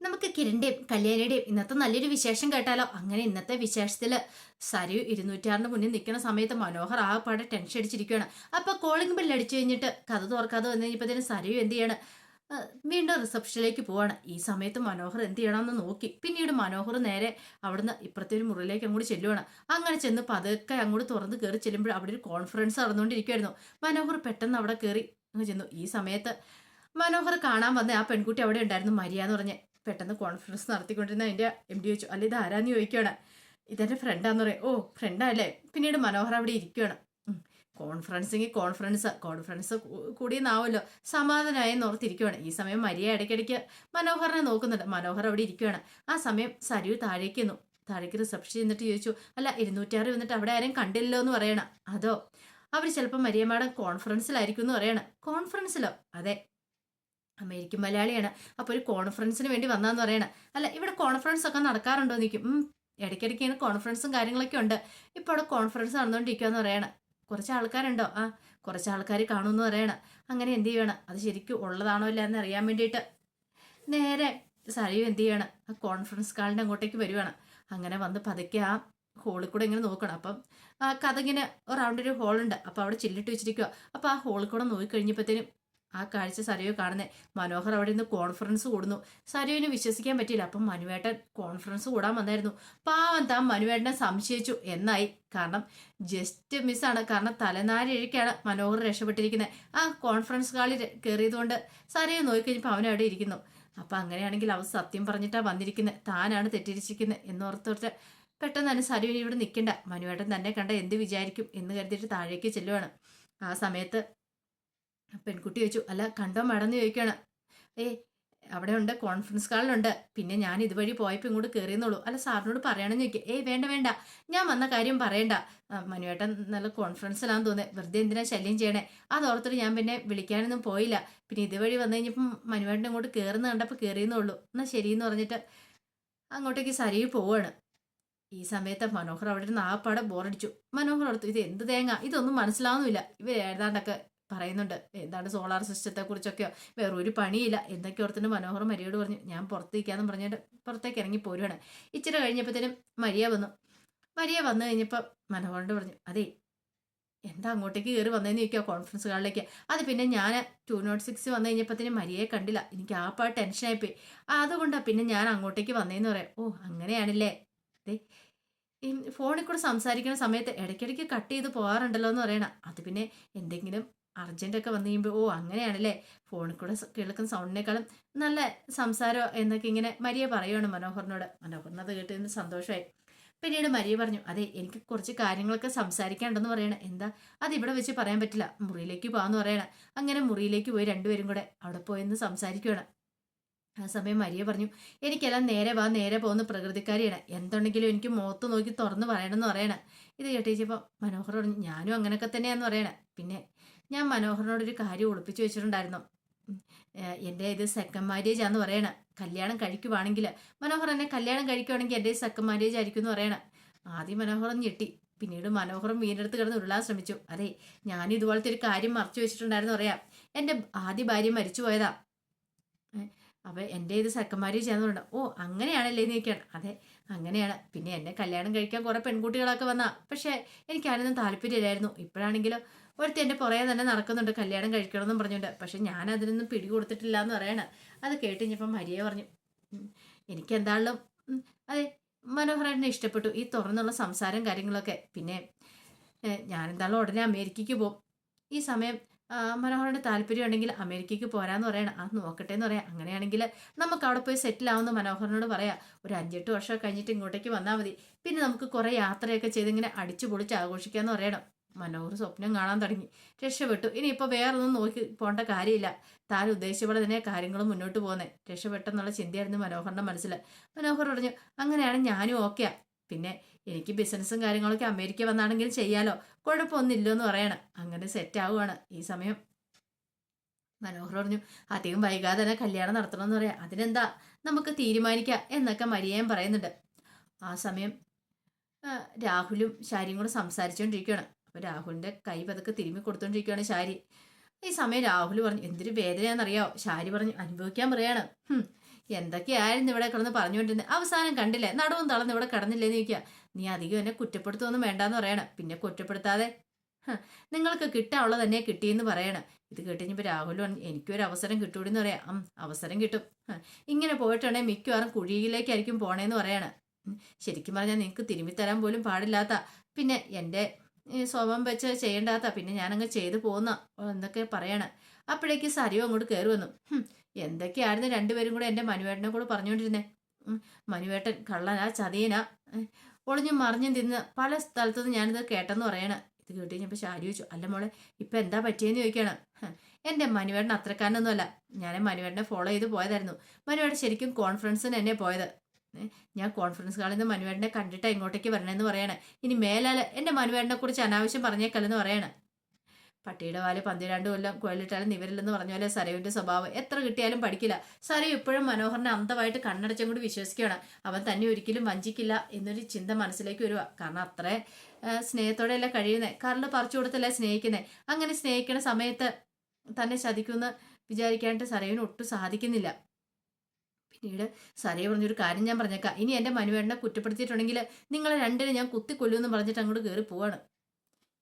നമുക്ക് കിരണിന്റെയും കല്യാണിയുടെയും ഇന്നത്തെ നല്ലൊരു വിശേഷം കേട്ടാലോ? അങ്ങനെ ഇന്നത്തെ വിശേഷത്തിൽ സരു ഇരുന്നൂറ്റാറിന് മുന്നിൽ നിൽക്കുന്ന സമയത്ത് മനോഹർ ആകെപ്പാടെ ടെൻഷൻ അടിച്ചിരിക്കുകയാണ് അപ്പൊ കോളിംഗ് ബെല്ല് അടിച്ചു കഴിഞ്ഞിട്ട് കഥ തുറക്കാതെ വന്നു കഴിഞ്ഞപ്പോഴത്തേനും സരു എന്ത് ചെയ്യാണ്? വീണ്ടും റിസപ്ഷനിലേക്ക് പോവാണ്. ഈ സമയത്ത് മനോഹർ എന്ത് ചെയ്യണമെന്ന് നോക്കി. പിന്നീട് മനോഹർ നേരെ അവിടുന്ന് ഇപ്പുറത്തെ ഒരു മുറിയിലേക്ക് അങ്ങോട്ട് ചെല്ലുവാണ്. അങ്ങനെ ചെന്ന് പതുക്കെ അങ്ങോട്ട് തുറന്ന് കയറി ചെല്ലുമ്പോൾ അവിടെ ഒരു കോൺഫറൻസ് നടന്നുകൊണ്ടിരിക്കുമായിരുന്നു മനോഹർ പെട്ടെന്ന് അവിടെ കയറി ചെന്നു. ഈ സമയത്ത് മനോഹർ കാണാൻ വന്ന ആ പെൺകുട്ടി അവിടെ ഉണ്ടായിരുന്നു. മരിയ എന്ന് പറഞ്ഞ്. പെട്ടെന്ന് കോൺഫറൻസ് നടത്തിക്കൊണ്ടിരുന്ന എന്റെ എം ഡി ചോദിച്ചു അല്ല ഇത് ആരാന്ന് ചോദിക്കുകയാണ് ഇതെന്റെ ഫ്രണ്ടാന്ന് പറയും. ഓ ഫ്രണ്ടല്ലേ പിന്നീട് മനോഹർ അവിടെ ഇരിക്കുകയാണ്. കോൺഫറൻസിങ് കോൺഫറൻസ് കോൺഫറൻസ് കൂടിയെന്നാവുമല്ലോ സമാധാനമായി ഓർത്തിരിക്കുകയാണ് ഈ സമയം മരിയ ഇടയ്ക്കിടയ്ക്ക് മനോഹറിനെ നോക്കുന്നുണ്ട്. മനോഹർ അവിടെ ഇരിക്കുകയാണ് ആ സമയം സരിയു താഴേക്ക് എന്നു താഴേക്ക് റിസപ്ഷൻ ചെന്നിട്ട് ചോദിച്ചു അല്ല ഇരുന്നൂറ്റാറ് വന്നിട്ട് അവിടെ ആരും കണ്ടില്ലോ എന്ന് പറയണം? അതോ അവർ ചിലപ്പോൾ മരിയ മാഡം കോൺഫറൻസിലായിരിക്കും എന്ന് പറയണം? കോൺഫറൻസിലോ അതെ. അമേരിക്കൻ മലയാളിയാണ്. അപ്പോൾ ഒരു കോൺഫറൻസിന് വേണ്ടി വന്നാന്ന് പറയണ. അല്ല ഇവിടെ കോൺഫറൻസ് ഒക്കെ നടക്കാറുണ്ടോ നിൽക്കും ഇടയ്ക്കിടയ്ക്ക് ഇങ്ങനെ കോൺഫറൻസും കാര്യങ്ങളൊക്കെ ഉണ്ട്. ഇപ്പോൾ അവിടെ കോൺഫറൻസ് നടന്നുകൊണ്ടിരിക്കുകയെന്ന് പറയണ. കുറച്ച് ആൾക്കാരുണ്ടോ? ആ കുറച്ച് ആൾക്കാർ കാണുമെന്ന് പറയണ. അങ്ങനെ എന്ത് ചെയ്യണം? അത് ശരിക്കും ഉള്ളതാണോ ഇല്ല എന്ന് അറിയാൻ വേണ്ടിയിട്ട് നേരെ സരിയും എന്ത് ചെയ്യണം? ആ കോൺഫറൻസ് കാളിന്റെ അങ്ങോട്ടേക്ക് വരുവാണ്. അങ്ങനെ വന്ന് പതുക്കെ ആ ഹോളിൽ കൂടെ ഇങ്ങനെ നോക്കണം. അപ്പം കഥ ഇങ്ങനെ റൗണ്ട് ഒരു ഹോളുണ്ട് അപ്പോൾ അവിടെ ചില്ലിട്ട് വെച്ചിരിക്കുക അപ്പോൾ ആ ഹോളിൽ കൂടെ നോക്കി കഴിഞ്ഞപ്പോഴത്തേനും ആ കാഴ്ച സരയോ കാണുന്നത് മനോഹർ അവിടെ നിന്ന് കോൺഫറൻസ് കൂടുന്നു. സരയുവിന് വിശ്വസിക്കാൻ പറ്റിയില്ല. അപ്പം മനുവേട്ടൻ കോൺഫറൻസ് കൂടാൻ വന്നായിരുന്നു. പാവം താൻ മനുവേട്ടനെ സംശയിച്ചു. എന്നായി. കാരണം ജസ്റ്റ് മിസ്സാണ് കാരണം തലനാരിഴയ്ക്കാണ് മനോഹർ രക്ഷപ്പെട്ടിരിക്കുന്നത് ആ കോൺഫറൻസ് കാളിൽ കയറിയതുകൊണ്ട് സരയെ നോക്കിക്കഴിഞ്ഞപ്പോൾ അവിടെ ഇരിക്കുന്നു. അപ്പം അങ്ങനെയാണെങ്കിൽ അവൻ സത്യം പറഞ്ഞിട്ടാണ് വന്നിരിക്കുന്നത് താനാണ് തെറ്റിരിച്ചിരിക്കുന്നത് എന്നോർത്തോർത്ത് പെട്ടെന്ന് തന്നെ സരുവിന് ഇവിടെ നിൽക്കണ്ട മനുവേട്ടൻ തന്നെ കണ്ട എന്ത് വിചാരിക്കും എന്ന് കരുതിയിട്ട് താഴേക്ക് ചെല്ലുവാണ്. ആ സമയത്ത് പെൺകുട്ടി ചോദിച്ചു അല്ല കണ്ടോ മാഡം? എന്ന് ചോദിക്കുകയാണ്. ഏ അവിടെ ഉണ്ട് കോൺഫറൻസ് കാളിലുണ്ട് പിന്നെ ഞാൻ ഇതുവഴി പോയപ്പോൾ ഇങ്ങോട്ട് കയറിയെന്നുള്ളൂ അല്ല സാറിനോട് പറയണമെന്ന് ചോദിക്കുക. ഏയ് വേണ്ട വേണ്ട. ഞാൻ വന്ന കാര്യം പറയണ്ട. മനുവേട്ടൻ നല്ല കോൺഫറൻസിലാന്ന് തോന്നുന്നത് വെറുതെ എന്തിനാ ശല്യം ചെയ്യണേ? അത് ഓർത്തിട്ട് ഞാൻ പിന്നെ വിളിക്കാനൊന്നും പോയില്ല. പിന്നെ ഇതുവഴി വന്നു കഴിഞ്ഞപ്പം മനുവേട്ടൻ ഇങ്ങോട്ട് കയറുന്ന കണ്ടപ്പോൾ കയറിയെന്നുള്ളൂ എന്നാൽ ശരിയെന്ന് പറഞ്ഞിട്ട് അങ്ങോട്ടേക്ക് സരിയിൽ പോവാണ്. ഈ സമയത്ത് മനോഹർ അവിടെ ഇരുന്ന് ആപ്പാടെ ബോറടിച്ചു മനോഹർ ഓർത്തു ഇത് എന്ത് തേങ്ങ? ഇതൊന്നും മനസ്സിലാവുന്നില്ല ഇവർ ഏതാണ്ടൊക്കെ പറയുന്നുണ്ട് എന്താണ് സോളാർ സിസ്റ്റത്തെ കുറിച്ചൊക്കെയോ വേറെ ഒരു പണിയില്ല. എന്തൊക്കെ ഓർത്തിട്ട് മനോഹർ മരിയോട് പറഞ്ഞു ഞാൻ പുറത്തേക്കാന്ന് പറഞ്ഞിട്ട് പുറത്തേക്ക് ഇറങ്ങി പോരുവാണ്. ഇച്ചിരി കഴിഞ്ഞപ്പോഴത്തേനും മരിയ വന്നു. മരിയ വന്നു കഴിഞ്ഞപ്പോൾ മനോഹറിനോട് പറഞ്ഞു അതെ എന്താ അങ്ങോട്ടേക്ക് കയറി വന്നതെന്ന് ചോദിക്കുക കോൺഫറൻസ് ഹാളിലേക്ക് അത് പിന്നെ ഞാൻ ടു നോട്ട് സിക്സ് വന്നു കഴിഞ്ഞപ്പോഴത്തേനും മരിയെ കണ്ടില്ല. എനിക്ക് ആ പാ ടെൻഷനായിപ്പോയി. അതുകൊണ്ടാണ് പിന്നെ ഞാൻ അങ്ങോട്ടേക്ക് വന്നതെന്ന് പറയാം. ഓ അങ്ങനെയാണല്ലേ. അതെ ഈ ഫോണിൽ കൂടെ സംസാരിക്കുന്ന സമയത്ത് ഇടയ്ക്കിടയ്ക്ക് കട്ട് ചെയ്ത് പോകാറുണ്ടല്ലോ എന്ന് പറയണം. അത് പിന്നെ എന്തെങ്കിലും അർജന്റൊക്കെ വന്നു കഴിയുമ്പോൾ ഓ അങ്ങനെയാണല്ലേ? ഫോണിൽ കൂടെ കേൾക്കുന്ന സൗണ്ടിനേക്കാളും നല്ല സംസാരം എന്നൊക്കെ ഇങ്ങനെ മരിയ പറയുവാണ് മനോഹറിനോട്. മനോഹറിന് അത് കേട്ടതിന് സന്തോഷമായി. പിന്നീട് മരിയ പറഞ്ഞു അതെ എനിക്ക് കുറച്ച് കാര്യങ്ങളൊക്കെ സംസാരിക്കാണ്ടെന്ന് പറയണ. എന്താ? അത് ഇവിടെ വെച്ച് പറയാൻ പറ്റില്ല. മുറിയിലേക്ക് പോകാന്ന് പറയണ. അങ്ങനെ മുറിയിലേക്ക് പോയി രണ്ടുപേരും കൂടെ അവിടെ പോയെന്ന് സംസാരിക്കുകയാണ് ആ സമയം മരിയ പറഞ്ഞു എനിക്കെല്ലാം നേരെ വാ നേരെ പോകുന്ന പ്രകൃതിക്കാരിയാണ്. എന്തുണ്ടെങ്കിലും എനിക്ക് മുഖത്ത് നോക്കി തുറന്ന് പറയണമെന്ന് പറയണ. ഇത് കേട്ടിച്ചപ്പോൾ മനോഹർ പറഞ്ഞു ഞാനും അങ്ങനെയൊക്കെ തന്നെയാന്ന് പറയണേ. പിന്നെ ഞാൻ മനോഹറിനോടൊരു കാര്യം ഒളിപ്പിച്ചു വെച്ചിട്ടുണ്ടായിരുന്നു. എന്റെ ഇത് സെക്കൻഡ് മാരേജ് ആന്ന് പറയണ. കല്യാണം കഴിക്കുവാണെങ്കിൽ മനോഹർ എന്നെ കല്യാണം കഴിക്കുവാണെങ്കിൽ എന്റെ സെക്കൻഡ് മാരേജ് ആയിരിക്കും എന്ന് പറയണ. ആദ്യം മനോഹർ ഞെട്ടി. പിന്നീട് മനോഹരം വീണ്ടെടുത്ത് കിടന്ന് ഉരുളാൻ ശ്രമിച്ചു. അതെ ഞാൻ ഇതുപോലത്തെ ഒരു കാര്യം മറച്ചു വെച്ചിട്ടുണ്ടായിരുന്നു പറയാം. എന്റെ ആദ്യ ഭാര്യ മരിച്ചു പോയതാ. അപ്പം എന്റെ ഇത് സെക്കൻഡ് മാരേജ് ആണെന്ന് പറയണം. ഓ അങ്ങനെയാണല്ലേ ചോദിക്കുകയാണ്. അതെ അങ്ങനെയാണ്. പിന്നെ എന്നെ കല്യാണം കഴിക്കാൻ കുറെ പെൺകുട്ടികളൊക്കെ വന്നാ. പക്ഷെ അതിനൊന്നും താല്പര്യമില്ലായിരുന്നു. ഇപ്പോഴാണെങ്കിലും ഒരുത്തി എന്റെ പുറകെ തന്നെ നടക്കുന്നുണ്ട്. കല്യാണം കഴിക്കണമെന്നും പറഞ്ഞുകൊണ്ട്. പക്ഷെ ഞാൻ അതിനൊന്നും പിടി കൊടുത്തിട്ടില്ല എന്ന് പറയണ. അത് കേട്ട് കഴിഞ്ഞപ്പം മരിയ പറഞ്ഞു "ഉം, എനിക്ക് എന്തായാലും അതെ മനോഹരനെ ഇഷ്ടപ്പെട്ടു. ഈ തുറന്നുള്ള സംസാരം കാര്യങ്ങളൊക്കെ. പിന്നെ ഞാൻ ഉടനെ അമേരിക്കയ്ക്ക് പോകും ഈ സമയം ആ, മനോഹരന്റെ താല്പര്യം ഉണ്ടെങ്കിൽ അമേരിക്കയ്ക്ക് പോരാന്ന് പറയണം. അത് നോക്കട്ടെ എന്ന് പറയാം. അങ്ങനെയാണെങ്കിൽ നമുക്ക് അവിടെ പോയി സെറ്റിൽ ആവുന്ന മനോഹരനോട് പറയാം. ഒരു അഞ്ചെട്ട് വർഷം കഴിഞ്ഞിട്ട് ഇങ്ങോട്ടേക്ക് വന്നാൽ മതി. പിന്നെ നമുക്ക് കുറേ യാത്രയൊക്കെ ചെയ്ത് ഇങ്ങനെ അടിച്ചു പൊളിച്ച് ആഘോഷിക്കാമെന്ന് പറയണം. മനോഹർ സ്വപ്നം കാണാൻ തുടങ്ങി. രക്ഷപ്പെട്ടു. ഇനിയിപ്പോൾ വേറൊന്നും നോക്കി പോകേണ്ട കാര്യമില്ല. താൻ ഉദ്ദേശിച്ച പോലെ തന്നെ കാര്യങ്ങൾ മുന്നോട്ട് പോകുന്നത് രക്ഷപ്പെട്ടെന്നുള്ള ചിന്തയായിരുന്നു മനോഹറിന്റെ മനസ്സിൽ. മനോഹർ പറഞ്ഞു അങ്ങനെയാണ് ഞാനും ഓക്കെയാ പിന്നെ എനിക്ക് ബിസിനസ്സും കാര്യങ്ങളൊക്കെ അമേരിക്ക വന്നാണെങ്കിലും ചെയ്യാലോ. കുഴപ്പമൊന്നുമില്ലെന്ന് പറയണം. അങ്ങനെ സെറ്റ് ആവുകയാണ് ഈ സമയം. മനോഹർ പറഞ്ഞു അധികം വൈകാതെ തന്നെ കല്യാണം നടത്തണമെന്ന് പറയാം. അതിനെന്താ? നമുക്ക് തീരുമാനിക്കാം എന്നൊക്കെ മരിയയും പറയുന്നുണ്ട്. ആ സമയം രാഹുലും ശാരിയും കൂടെ സംസാരിച്ചുകൊണ്ടിരിക്കുകയാണ്. അപ്പോൾ രാഹുലിന്റെ കൈ പതുക്കെ തിരുമ്മി കൊടുത്തോണ്ടിരിക്കുകയാണ് ശാരി. ഈ സമയം രാഹുൽ പറഞ്ഞു എന്തൊരു വേദനയാണെന്നറിയാവോ? ശാരി പറഞ്ഞു അനുഭവിക്കാൻ പറയാണ്. "ഹും, എന്തൊക്കെയായിരുന്നു ഇവിടെ കിടന്ന് പറഞ്ഞുകൊണ്ടിരുന്നത് അവസാനം കണ്ടില്ലേ? നടുവും തളർന്ന് ഇവിടെ കിടന്നില്ലേന്ന് ചോദിക്കുക നീ അധികം എന്നെ കുറ്റപ്പെടുത്തുമൊന്നും വേണ്ടാന്ന് പറയണം. പിന്നെ കുറ്റപ്പെടുത്താതെ? നിങ്ങൾക്ക് കിട്ടാനുള്ളത് തന്നെ കിട്ടിയെന്ന് പറയണം. ഇത് കേട്ടുകഴിഞ്ഞപ്പോൾ രാഹുൽ എനിക്കൊരു അവസരം കിട്ടൂടെന്ന് പറയാം. അവസരം കിട്ടും. ഇങ്ങനെ പോയിട്ടുണ്ടെങ്കിൽ മിക്കവാറും കുഴിയിലേക്കായിരിക്കും പോണേന്ന് പറയാണ്. ശരിക്കും പറഞ്ഞാൽ നിങ്ങൾക്ക് തിരുമ്പി തരാൻ പോലും പാടില്ലാത്ത പിന്നെ എന്റെ സ്വഭാവം വെച്ച് ചെയ്യേണ്ടാത്ത പിന്നെ ഞാനങ്ങ് ചെയ്തു പോകുന്ന എന്നൊക്കെ പറയണം. അപ്പോഴേക്ക് സരിയോ അങ്ങോട്ട് കയറി വന്നു. എന്തൊക്കെയായിരുന്നു രണ്ടുപേരും കൂടെ എന്റെ മനുവേട്ടനെ കൂടെ പറഞ്ഞുകൊണ്ടിരുന്നേ? മനുവേട്ടൻ കള്ളനാ ചതിയനാ ഒളിഞ്ഞും മറിഞ്ഞും തിന്ന് പല സ്ഥലത്തുനിന്ന് ഞാനിത് കേട്ടെന്ന് പറയണ. ഇത് കേട്ട് കഴിഞ്ഞപ്പോൾ ശാരി ചോദിച്ചു അല്ല മോളെ ഇപ്പം എന്താ പറ്റിയെന്ന് ചോദിക്കണം എന്റെ മനുവേട്ടൻ അത്രക്കാരനൊന്നുമല്ല. ഞാൻ മനുവേട്ടനെ ഫോളോ ചെയ്ത് പോയതായിരുന്നു. മനുവേട്ടൻ ശരിക്കും കോൺഫറൻസിന് എന്നെ പോയത്. ഞാൻ കോൺഫറൻസ് ഹാളിൽ നിന്ന് മനുവേട്ടനെ കണ്ടിട്ട് ഇങ്ങോട്ടേക്ക് വരണമെന്ന് പറയണേ. ഇനി മേലാൽ എന്റെ മനുവേട്ടനെ കുറിച്ച് അനാവശ്യം പറഞ്ഞേക്കല്ലെന്ന് പറയണേ. പട്ടിയുടെ വാൽ പന്തിരണ്ട് കൊല്ലം കുഴലിട്ടാലും നിവരില്ലെന്ന് പറഞ്ഞ പോലെ സരയുവിന്റെ സ്വഭാവം എത്ര കിട്ടിയാലും പഠിക്കില്ല. സരയു ഇപ്പോഴും മനോഹറിനെ അന്തമായിട്ട് കണ്ണടച്ചും കൂടി വിശ്വസിക്കുകയാണ്. അവൻ തന്നെ ഒരിക്കലും വഞ്ചിക്കില്ല എന്നൊരു ചിന്ത മനസ്സിലേക്ക് വരിക കാരണം അത്ര സ്നേഹത്തോടെയല്ല കഴിയുന്നത് കാരണം പറിച്ചു കൊടുത്തല്ലേ സ്നേഹിക്കുന്നത് അങ്ങനെ സ്നേഹിക്കുന്ന സമയത്ത് തന്നെ ചതിക്കുമെന്ന് വിചാരിക്കാനായിട്ട് സരയുവിന് ഒട്ടും സാധിക്കുന്നില്ല. പിന്നീട് സരയു പറഞ്ഞൊരു കാര്യം ഞാൻ പറഞ്ഞേക്കാം. ഇനി എന്റെ മനുവേണ്ണ കുറ്റപ്പെടുത്തിയിട്ടുണ്ടെങ്കിൽ നിങ്ങളെ രണ്ടിനെ ഞാൻ കുത്തിക്കൊല്ലുമെന്ന് പറഞ്ഞിട്ട് അങ്ങോട്ട് കയറി പോവാണ്.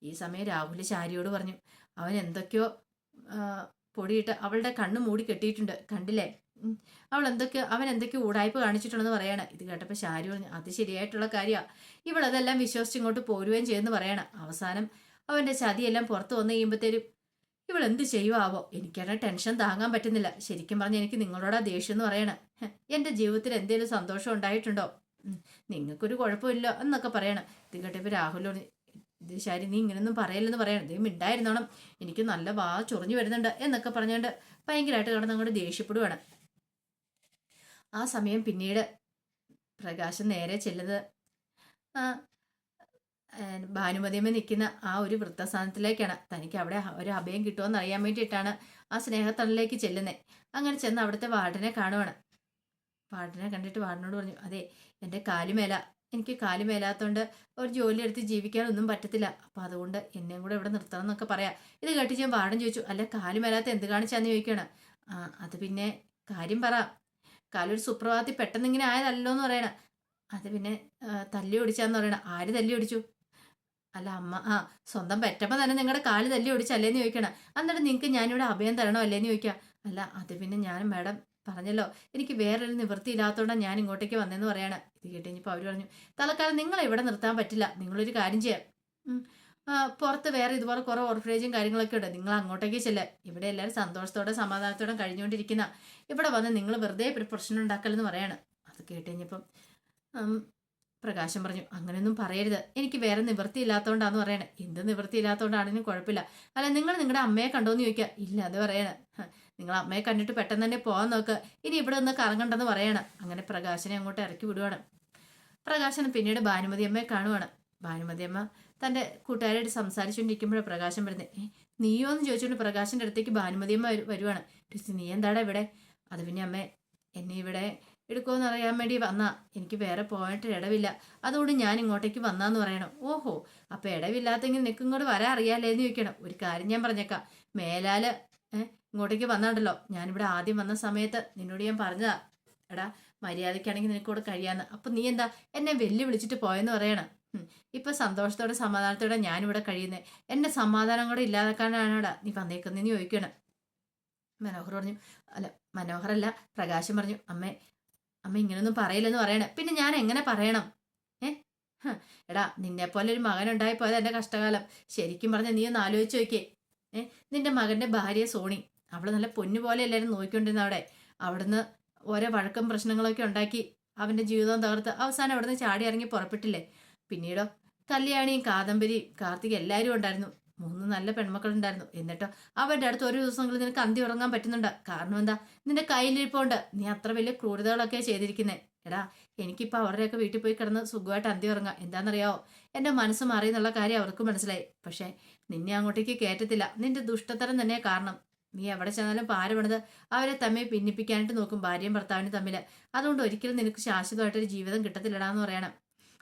ഈ സമയം രാഹുൽ ശാരിയോട് പറഞ്ഞു അവൻ എന്തൊക്കെയോ പൊടിയിട്ട് അവളുടെ കണ്ണ് മൂടി കെട്ടിയിട്ടുണ്ട്. കണ്ടില്ലേ? അവൾ എന്തൊക്കെയോ അവൻ എന്തൊക്കെയോ ഊടായ്പ കാണിച്ചിട്ടുണ്ടെന്ന് പറയണ. ഇത് കേട്ടപ്പോൾ ശാരി പറഞ്ഞു അത് ശരിയായിട്ടുള്ള കാര്യമാണ് ഇവളതെല്ലാം വിശ്വസിച്ച് ഇങ്ങോട്ട് പോരുകയും ചെയ്യുമെന്ന് പറയണ. അവസാനം അവന്റെ ചതിയെല്ലാം പുറത്ത് വന്നു കഴിയുമ്പോഴത്തേരും ഇവൾ എന്ത് ചെയ്യുവാവോ? എനിക്കാണ് ടെൻഷൻ താങ്ങാൻ പറ്റുന്നില്ല. ശരിക്കും പറഞ്ഞാൽ എനിക്ക് നിങ്ങളോടാ ദേഷ്യം എന്ന് പറയണ എന്റെ ജീവിതത്തിൽ എന്തെങ്കിലും സന്തോഷം ഉണ്ടായിട്ടുണ്ടോ? നിങ്ങൾക്കൊരു കുഴപ്പമില്ല എന്നൊക്കെ പറയണം. ഇത് കേട്ടപ്പോൾ രാഹുൽ ഇത് ശരി നീ ഇങ്ങനെയൊന്നും പറയല്ലെന്ന് പറയണം ദൈവം മിണ്ടായിരുന്നോണം. എനിക്ക് നല്ല വാ ചൊറിഞ്ഞു വരുന്നുണ്ട് എന്നൊക്കെ പറഞ്ഞുകൊണ്ട് ഭയങ്കരമായിട്ട് കിടന്ന് അങ്ങോട്ട് ദേഷ്യപ്പെടുവാണ്. ആ സമയം പിന്നീട് പ്രകാശം നേരെ ചെല്ലുന്നത് ഭാനുമതിയമ്മ നിൽക്കുന്ന ആ ഒരു വൃത്തസ്ഥാനത്തിലേക്കാണ് തനിക്ക് അവിടെ ഒരു അഭയം കിട്ടുമെന്ന് അറിയാൻ വേണ്ടിയിട്ടാണ് ആ സ്നേഹത്തണലിലേക്ക് ചെല്ലുന്നത് അങ്ങനെ ചെന്ന് അവിടുത്തെ വാർഡനെ കാണുവാണ്. വാർഡനെ കണ്ടിട്ട് വാർഡനോട് പറഞ്ഞു അതെ എന്റെ കാലുമേല എനിക്ക് കാലുമേലാത്തോണ്ട് ഒരു ജോലി എടുത്ത് ജീവിക്കാനൊന്നും പറ്റത്തില്ല. അപ്പം അതുകൊണ്ട് എന്നെയും കൂടെ ഇവിടെ നിർത്തണം എന്നൊക്കെ പറയാം. ഇത് കേട്ട് ഞാൻ പാടം ചോദിച്ചു. അല്ല കാലുമേലാത്ത എന്ത് കാണിച്ചാന്ന് ചോദിക്കുകയാണ് ആ അത് പിന്നെ കാര്യം പറ. കാലൊരു സുപ്രഭാതത്തിൽ പെട്ടെന്ന് ഇങ്ങനെ ആയതല്ലോ എന്ന് പറയണ. അത് പിന്നെ തല്ലി ഓടിച്ചാന്ന് പറയണ. ആര് തല്ലി ഓടിച്ചു? അല്ല അമ്മ ആ സ്വന്തം പെറ്റമ്മ തന്നെ നിങ്ങളുടെ കാൽ തല്ലി ഓടിച്ചല്ലേന്ന് ചോദിക്കണം. എന്നിട്ട് നിങ്ങൾക്ക് ഞാനിവിടെ അഭയം തരണോ അല്ലേന്ന് ചോദിക്കാം. അല്ല അത് പിന്നെ ഞാൻ മാഡം പറഞ്ഞല്ലോ എനിക്ക് വേറൊരു നിവൃത്തി ഇല്ലാത്തതുകൊണ്ടാണ് ഞാൻ ഇങ്ങോട്ടേക്ക് വന്നതെന്ന് പറയാണ്. ഇത് കേട്ട് കഴിഞ്ഞപ്പോൾ അവർ പറഞ്ഞു തലക്കാലം നിങ്ങളെ ഇവിടെ നിർത്താൻ പറ്റില്ല നിങ്ങളൊരു കാര്യം ചെയ്യാം. പുറത്ത് വേറെ ഇതുപോലെ കുറേ ഓർഫനേജും കാര്യങ്ങളൊക്കെ ഉണ്ട് നിങ്ങൾ അങ്ങോട്ടേക്ക് ചെല്ല. ഇവിടെ എല്ലാവരും സന്തോഷത്തോടെ സമാധാനത്തോടെ കഴിഞ്ഞുകൊണ്ടിരിക്കുന്ന. ഇവിടെ വന്ന് നിങ്ങൾ വെറുതെ ഒരു പ്രശ്നം ഉണ്ടാക്കലെന്ന് പറയാണ്. അത് കേട്ട് കഴിഞ്ഞപ്പം പ്രകാശം പറഞ്ഞു അങ്ങനെയൊന്നും പറയരുത്. എനിക്ക് വേറെ നിവൃത്തി ഇല്ലാത്തതുകൊണ്ടാന്ന് പറയണേ. എന്ത് നിവൃത്തി ഇല്ലാത്തതുകൊണ്ടാണെങ്കിലും കുഴപ്പമില്ല. അല്ല നിങ്ങൾ നിങ്ങളുടെ അമ്മയെ കണ്ടോന്ന് ചോദിക്കുക ഇല്ല അത് പറയണേ. നിങ്ങൾ അമ്മയെ കണ്ടിട്ട് പെട്ടെന്ന് തന്നെ പോകാൻ നോക്ക്. ഇനി ഇവിടെ നിന്ന് കറങ്ങണ്ടെന്ന് പറയണം. അങ്ങനെ പ്രകാശനെ അങ്ങോട്ട് ഇറക്കി വിടുവാണ്. പ്രകാശൻ പിന്നീട് ഭാനുമതി അമ്മയെ കാണുവാണ്. ഭാനുമതി അമ്മ തന്റെ കൂട്ടുകാരായിട്ട് സംസാരിച്ചുകൊണ്ടിരിക്കുമ്പോഴാണ് പ്രകാശം വരുന്നത് നീയോ എന്ന് ചോദിച്ചുകൊണ്ട് പ്രകാശന്റെ അടുത്തേക്ക് ഭാനുമതി അമ്മ വരു- വരുവാണ്. നീ എന്താടാ ഇവിടെ? അത് പിന്നെ അമ്മേ എന്നെ ഇവിടെ എടുക്കുമെന്ന് അറിയാൻ വേണ്ടി വന്നാ. എനിക്ക് വേറെ പോയിട്ട് ഇടവില്ല. അതുകൊണ്ട് ഞാൻ ഇങ്ങോട്ടേക്ക് വന്നാന്ന് പറയണം. ഓഹോ അപ്പോൾ ഇടവില്ലാത്തെങ്കിൽ നിനക്ക് ഇങ്ങോട്ട് വരാൻ അറിയാലേ എന്ന് ചോദിക്കണം. ഒരു കാര്യം ഞാൻ പറഞ്ഞേക്കാം. മേലാൽ ഇങ്ങോട്ടേക്ക് വന്നാണ്ടല്ലോ. ഞാനിവിടെ ആദ്യം വന്ന സമയത്ത് നിന്നോട് ഞാൻ പറഞ്ഞതാ. എടാ മര്യാദയ്ക്കാണെങ്കിൽ നിനക്കൂടെ കഴിയാന്ന്. അപ്പൊ നീ എന്താ എന്നെ വെല്ലു വിളിച്ചിട്ട് പോയെന്ന് പറയണം. ഇപ്പൊ സന്തോഷത്തോടെ സമാധാനത്തോടെ ഞാനിവിടെ കഴിയുന്നത് എന്റെ സമാധാനം കൂടെ ഇല്ലാതാക്കാനാണോടാ നീ വന്നേക്കുന്നതെന്ന് ചോദിക്കണം. മനോഹർ പറഞ്ഞു അല്ല മനോഹരല്ല പ്രകാശം പറഞ്ഞു അമ്മേ അമ്മ ഇങ്ങനൊന്നും പറയില്ലെന്ന് പറയണേ. പിന്നെ ഞാൻ എങ്ങനെ പറയണം? ഏ? എടാ നിന്നെ പോലെ ഒരു മകൻ ഉണ്ടായി പോയത് എന്റെ കഷ്ടകാലം. ശരിക്കും പറഞ്ഞ നീ ഒന്ന് ആലോചിച്ച് നോക്കിയേ. ഏ? നിന്റെ മകന്റെ ഭാര്യ സോണി. അവൾ നല്ല പൊന്നു പോലെ എല്ലാവരും നോക്കിക്കൊണ്ടിരുന്ന അവിടെ. അവിടുന്ന് ഓരോ വഴക്കം പ്രശ്നങ്ങളൊക്കെ ഉണ്ടാക്കി അവന്റെ ജീവിതം തകർത്ത് അവസാനം അവിടുന്ന് ചാടി ഇറങ്ങി പുറപ്പെട്ടില്ലേ? പിന്നീടോ കല്യാണിയും കാദംബരിയും കാർത്തിക് എല്ലാവരും ഉണ്ടായിരുന്നു. മൂന്ന് നല്ല പെൺമക്കളുണ്ടായിരുന്നു. എന്നിട്ടോ അവരുടെ അടുത്ത് ഒരു ദിവസങ്ങളിൽ നിനക്ക് അന്തി ഉറങ്ങാൻ പറ്റുന്നുണ്ട്? കാരണം എന്താ? നിന്റെ കയ്യിലിരിപ്പുണ്ട്. നീ അത്ര വലിയ ക്രൂരതകളൊക്കെ ചെയ്തിരിക്കുന്നത് എടാ എനിക്കിപ്പോൾ അവരുടെയൊക്കെ വീട്ടിൽ പോയി കിടന്ന് സുഖമായിട്ട് അന്തി ഉറങ്ങാം. എന്താണെന്നറിയാവോ? എന്റെ മനസ്സ് മാറി എന്നുള്ള കാര്യം അവർക്ക് മനസ്സിലായി. പക്ഷേ നിന്നെ അങ്ങോട്ടേക്ക് കയറ്റത്തില്ല. നിന്റെ ദുഷ്ടത്തരം തന്നെ കാരണം. നീ എവിടെ ചെന്നാലും പാര പണിത് അവരെ തമ്മിൽ ഭിന്നിപ്പിക്കാനായിട്ട് നോക്കും ഭാര്യയും ഭർത്താവിനും തമ്മിൽ. അതുകൊണ്ട് ഒരിക്കലും നിനക്ക് ശാശ്വതമായിട്ടൊരു ജീവിതം കിട്ടത്തില്ലടാന്ന് പറയണം.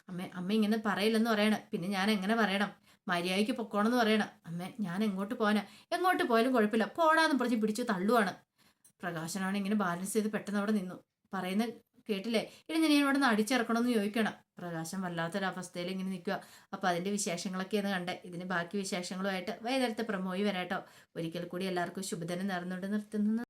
അമ്മ അമ്മ ഇങ്ങനെ പറയില്ലെന്ന് പറയണം. പിന്നെ ഞാൻ എങ്ങനെ പറയണം? മര്യാദയ്ക്ക് പൊക്കോണമെന്ന് പറയണം. അമ്മ ഞാൻ എങ്ങോട്ട് പോകാനാ എങ്ങോട്ട് പോയാലും കുഴപ്പമില്ല. പോടാന്ന് പറഞ്ഞ് പിടിച്ചു തള്ളുവാണ്. പ്രകാശനാണ് ഇങ്ങനെ ബാലൻസ് ചെയ്ത് പെട്ടെന്ന് അവിടെ നിന്നു. പറയുന്ന കേട്ടില്ലേ? ഇനി ഞാൻ ഇവിടെ നിന്ന് അടിച്ചിറക്കണമെന്ന് ചോദിക്കണം. പ്രകാശം വല്ലാത്തൊരവസ്ഥയിൽ ഇങ്ങനെ നിൽക്കുക അപ്പോൾ അതിന്റെ വിശേഷങ്ങളൊക്കെയാണ് കണ്ടേ. ഇതിന് ബാക്കി വിശേഷങ്ങളുമായിട്ട് വൈകുന്നേരത്തെ പ്രമോയി വരാട്ടോ. ഒരിക്കൽ കൂടി എല്ലാവർക്കും ശുഭദിനം നേർന്നുകൊണ്ട് നിർത്തുന്നു.